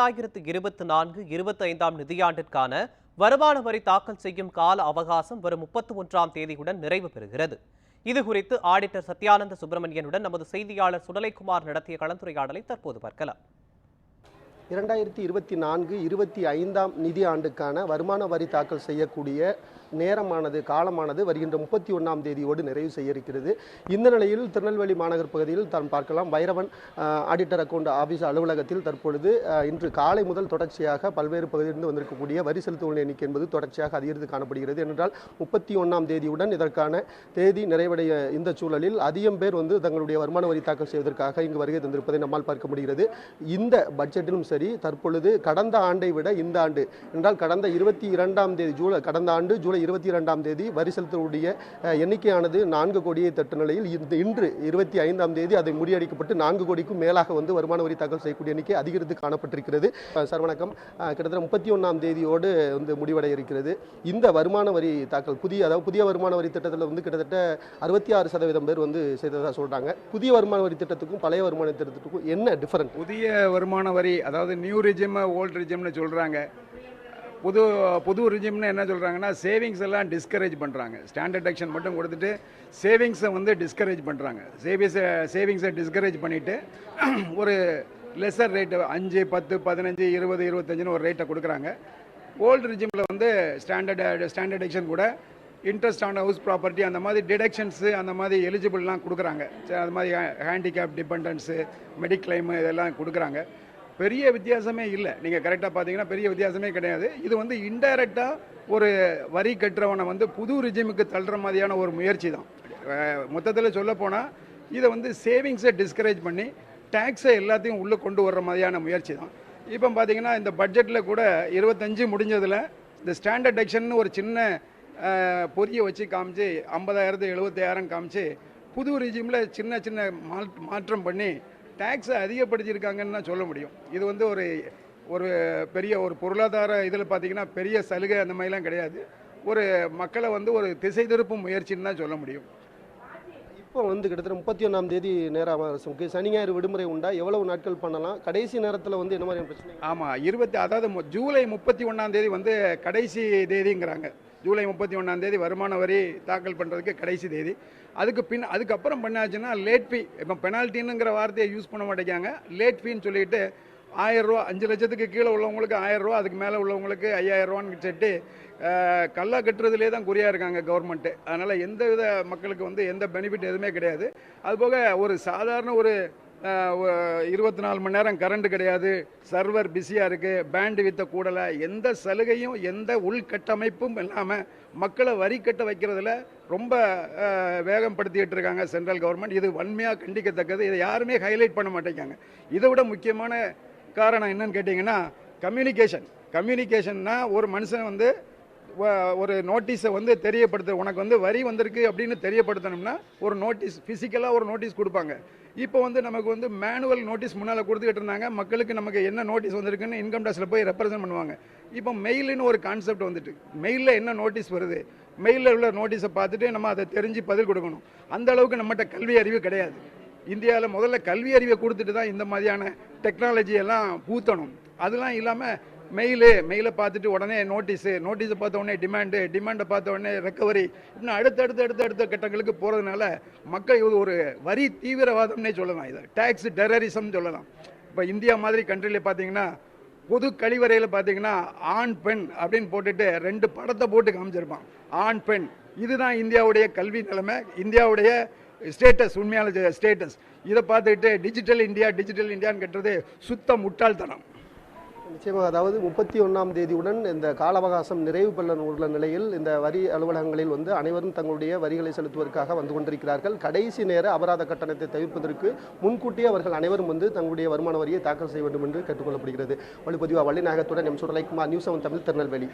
இரண்டாயிரத்து இருபத்தி நான்கு இருபத்தி ஐந்தாம் நிதியாண்டிற்கான வருமான வரி தாக்கல் செய்யும் கால அவகாசம் வரும் முப்பத்தி ஒன்றாம் தேதியுடன் நிறைவு பெறுகிறது. இது குறித்து ஆடிட்டர் சத்யானந்த சுப்பிரமணியனுடன் நமது செய்தியாளர் சுடலைக்குமார் நடத்திய கலந்துரையாடலை தற்போது பார்க்கலாம். இரண்டாயிரத்தி இருபத்தி நான்கு இருபத்தி ஐந்தாம் நிதி ஆண்டுக்கான வருமான வரி தாக்கல் செய்யக்கூடிய நேரமானது காலமானது வருகின்ற முப்பத்தி ஒன்றாம் தேதியோடு நிறைவு செய்ய இருக்கிறது இந்த நிலையில் திருநெல்வேலி மாநகர் பகுதியில் தான் பார்க்கலாம். வைரவன் ஆடிட்டர் அக்கவுண்ட் ஆஃபீஸ் அலுவலகத்தில் தற்பொழுது இன்று காலை முதல் தொடர்ச்சியாக பல்வேறு பகுதியிலிருந்து வந்திருக்கக்கூடிய வரி செலுத்துவோர் எண்ணிக்கை என்பது தொடர்ச்சியாக அதிகரித்து காணப்படுகிறது. ஏனென்றால் முப்பத்தி ஒன்றாம் தேதியுடன் இதற்கான தேதி நிறைவடைய இந்த சூழலில் அதிகம் பேர் வந்து தங்களுடைய வருமான வரி தாக்கல் செய்வதற்காக இங்கு வருகை தந்திருப்பதை நம்மால் பார்க்க முடிகிறது. இந்த பட்ஜெட்டிலும் சரி தற்பொழுது கடந்த ஆண்டை விட இந்த ஆண்டு என்றால் கடந்த இருபத்தி இரண்டாம் தேதி ஜூலை கடந்த ஆண்டு ஜூலை இருபத்தி இரண்டாம் தேதி வரி செலுத்தக்கூடிய எண்ணிக்கையானது நான்கு கோடியை தட்ட நிலையில் இந்த இன்று இருபத்தி ஐந்தாம் தேதி அதை முறியடிக்கப்பட்டு நான்கு கோடிக்கும் மேலாக வந்து வருமான வரி தாக்கல் செய்யக்கூடிய எண்ணிக்கை அதிகரித்து காணப்பட்டிருக்கிறது. சார் வணக்கம். கிட்டத்தட்ட முப்பத்தி ஒன்றாம் தேதியோடு வந்து முடிவடைய இருக்கிறது. இந்த வருமான வரி தாக்கல் புதிய அதாவது புதிய வருமான வரி திட்டத்தில் வந்து கிட்டத்தட்ட அறுபத்தி ஆறு சதவீதம் பேர் வந்து செய்ததாக சொல்கிறாங்க புதிய வருமான வரி திட்டத்துக்கும் பழைய வருமான திட்டத்துக்கும் என்ன டிஃபரன்ஸ் புதிய வருமான வரி அதாவது நியூ ரிஜிம் ஓல்டு ரிஜிம்னு சொல்கிறாங்க புது புது ரிஜிம்னு என்ன சொல்கிறாங்கன்னா சேவிங்ஸ் எல்லாம் டிஸ்கரேஜ் பண்ணுறாங்க ஸ்டாண்டர்ட் டெக்ஷன் மட்டும் கொடுத்துட்டு சேவிங்ஸை வந்து டிஸ்கரேஜ் பண்ணுறாங்க சேவிங்ஸை சேவிங்ஸை டிஸ்கரேஜ் பண்ணிவிட்டு ஒரு லெஸர் ரேட்டு அஞ்சு பத்து பதினஞ்சு இருபது இருபத்தஞ்சுன்னு ஒரு ரேட்டை கொடுக்குறாங்க. ஓல்டு ரிஜிமில் வந்து ஸ்டாண்டர்ட் ஸ்டாண்டர்ட் டெக்ஷன் கூட இன்ட்ரெஸ்ட் ஆன் ஹவுஸ் ப்ராப்பர்ட்டி அந்த மாதிரி டிடக்ஷன்ஸு அந்த மாதிரி எலிஜிபிள்லாம் கொடுக்குறாங்க. அது மாதிரி ஹேண்டிகேப் டிபெண்டன்ஸு மெடிக்ளைமு இதெல்லாம் கொடுக்குறாங்க. பெரிய வித்தியாசமே இல்லை. நீங்கள் கரெக்டாக பார்த்தீங்கன்னா பெரிய வித்தியாசமே கிடையாது. இது வந்து இன்டைரக்டாக ஒரு வரி கட்டுறவனை வந்து புது ரிஜிமுக்கு தள்ளுற மாதிரியான ஒரு முயற்சி தான் மொத்தத்தில் சொல்லப்போனால் இதை வந்து சேவிங்ஸை டிஸ்கரேஜ் பண்ணி டேக்ஸை எல்லாத்தையும் உள்ளே கொண்டு வர்ற மாதிரியான முயற்சி தான் இப்போ பார்த்தீங்கன்னா இந்த பட்ஜெட்டில் கூட இருபத்தஞ்சு முடிஞ்சதில் இந்த ஸ்டாண்டர்ட் டெக்ஷன் ஒரு சின்ன பொரிய வச்சு காமிச்சு ஐம்பதாயிரத்து எழுபத்தாயிரம் காமிச்சு புது ரிஜிமில் சின்ன சின்ன மா- மாற்றம் பண்ணி டேக்ஸை அதிகப்படுத்தியிருக்காங்கன்னு தான் சொல்ல முடியும். இது வந்து ஒரு ஒரு பெரிய ஒரு பொருளாதார இதில் பார்த்தீங்கன்னா பெரிய சலுகை அந்த மாதிரிலாம் கிடையாது. ஒரு மக்களை வந்து ஒரு திசை திருப்பும் முயற்சின்னு தான் சொல்ல முடியும். இப்போ வந்து கிட்டத்தட்ட முப்பத்தி ஒன்றாம் தேதி நேரம் அரசுக்கு சனி ஞாயிறு விடுமுறை உண்டா? எவ்வளவு நாட்கள் பண்ணலாம்? கடைசி நேரத்தில் வந்து என்ன மாதிரியான பிரச்சனை ஆமாம் இருபத்தி அதாவது ஜூலை முப்பத்தி ஒன்றாம் தேதி வந்து கடைசி தேதிங்கிறாங்க. ஜூலை முப்பத்தி ஒன்றாம் தேதி வருமான வரி தாக்கல் பண்ணுறதுக்கு கடைசி தேதி. அதுக்கு பின் அதுக்கப்புறம் பண்ணாச்சுன்னா லேட் ஃபீ இப்போ பெனால்ட்டின்னுங்கிற வார்த்தையை யூஸ் பண்ண மாட்டேங்காங்க லேட் ஃபீன்னு சொல்லிட்டு ஆயிரரூவா அஞ்சு லட்சத்துக்கு கீழே உள்ளவங்களுக்கு ஆயிரம் ரூபா அதுக்கு மேலே உள்ளவங்களுக்கு ஐயாயிரரூவான்னு சொல்லிட்டு கல்லா கட்டுறதுலே தான் குறியாக இருக்காங்க கவர்மெண்ட்டு அதனால் எந்த வித மக்களுக்கு வந்து எந்த பெனிஃபிட் எதுவுமே கிடையாது. அதுபோக ஒரு சாதாரண ஒரு இருபத்தி நாலு மணி நேரம் கரண்ட் கிடையாது. சர்வர் பிஸியாக இருக்குது பேண்டு வித்த கூடலை. எந்த சலுகையும் எந்த உள்கட்டமைப்பும் இல்லாமல் மக்களை வரி கட்ட வைக்கிறதுல ரொம்ப வேகம் படுத்திட்டு இருக்காங்க சென்ட்ரல் கவர்மெண்ட் இது வன்மையாக கண்டிக்கத்தக்கது. இதை யாருமே ஹைலைட் பண்ண மாட்டேங்காங்க. இதை விட முக்கியமான காரணம் என்னன்னு கேட்டிங்கன்னா கம்யூனிகேஷன் கம்யூனிகேஷன்னா ஒரு மனுஷன் வந்து ஒரு நோட்டீஸை வந்து தெரியப்படுத்த உனக்கு வந்து வரி வந்திருக்கு அப்படின்னு தெரியப்படுத்தணும்னா ஒரு நோட்டீஸ் ஃபிசிக்கலாக ஒரு நோட்டீஸ் கொடுப்பாங்க. இப்போ வந்து நமக்கு வந்து மேனுவல் நோட்டீஸ் முன்னால் கொடுத்துக்கிட்டு இருந்தாங்க. மக்களுக்கு நமக்கு என்ன நோட்டீஸ் வந்திருக்குன்னு இன்கம் டேக்ஸில் போய் ரெப்ரசென்ட் பண்ணுவாங்க. இப்போ மெயிலுன்னு ஒரு கான்செப்ட் வந்துட்டு மெயிலில் என்ன நோட்டீஸ் வருது? மெயிலில் உள்ள நோட்டீஸை பார்த்துட்டு நம்ம அதை தெரிஞ்சு பதில் கொடுக்கணும். அந்த அளவுக்கு நம்மகிட்ட கல்வி அறிவு கிடையாது. இந்தியாவில் முதல்ல கல்வி அறிவை கொடுத்துட்டு தான் இந்த மாதிரியான டெக்னாலஜி எல்லாம் பூத்தணும் அதெல்லாம் இல்லாமல் மெயிலு மெயிலை பார்த்துட்டு உடனே நோட்டீஸு நோட்டீஸை பார்த்த உடனே டிமாண்டு டிமாண்டை பார்த்த உடனே ரெக்கவரி இன்னும் அடுத்தடுத்து அடுத்த அடுத்த கட்டங்களுக்கு போகிறதுனால மக்கள் இது ஒரு வரி தீவிரவாதம்னே சொல்லலாம் இதை. டேக்ஸ் டெரரிசம் சொல்லலாம். இப்போ இந்தியா மாதிரி கண்ட்ரியில் பார்த்தீங்கன்னா பொது கழிவறையில் பார்த்தீங்கன்னா ஆண் பெண் அப்படின்னு போட்டுட்டு ரெண்டு படத்தை போட்டு காமிச்சிருப்பான். ஆண் பெண். இதுதான் இந்தியாவுடைய கல்வி நிலைமை இந்தியாவுடைய ஸ்டேட்டஸ் உண்மையான ஸ்டேட்டஸ் இதை பார்த்துக்கிட்டு டிஜிட்டல் இந்தியா டிஜிட்டல் இந்தியான்னு கட்டுறது சுத்த முட்டாள்தனம். நிச்சயமாக அதாவது முப்பத்தி ஒன்றாம் தேதியுடன் இந்த கால அவகாசம் நிறைவு பெற உள்ள நிலையில் இந்த வரி அலுவலகங்களில் வந்து அனைவரும் தங்களுடைய வரிகளை செலுத்துவதற்காக வந்து கொண்டிருக்கிறார்கள். கடைசி நேர அபராத கட்டணத்தை தவிர்ப்பதற்கு முன்கூட்டியே அவர்கள் அனைவரும் வந்து தங்களுடைய வருமான வரியை தாக்கல் செய்ய வேண்டும் என்று கேட்டுக்கொள்ளப்படுகிறது. ஒளிப்பதிவா வள்ளிநாயகத்துடன் M Sudalaikumar news seven Tamil Tirunelveli.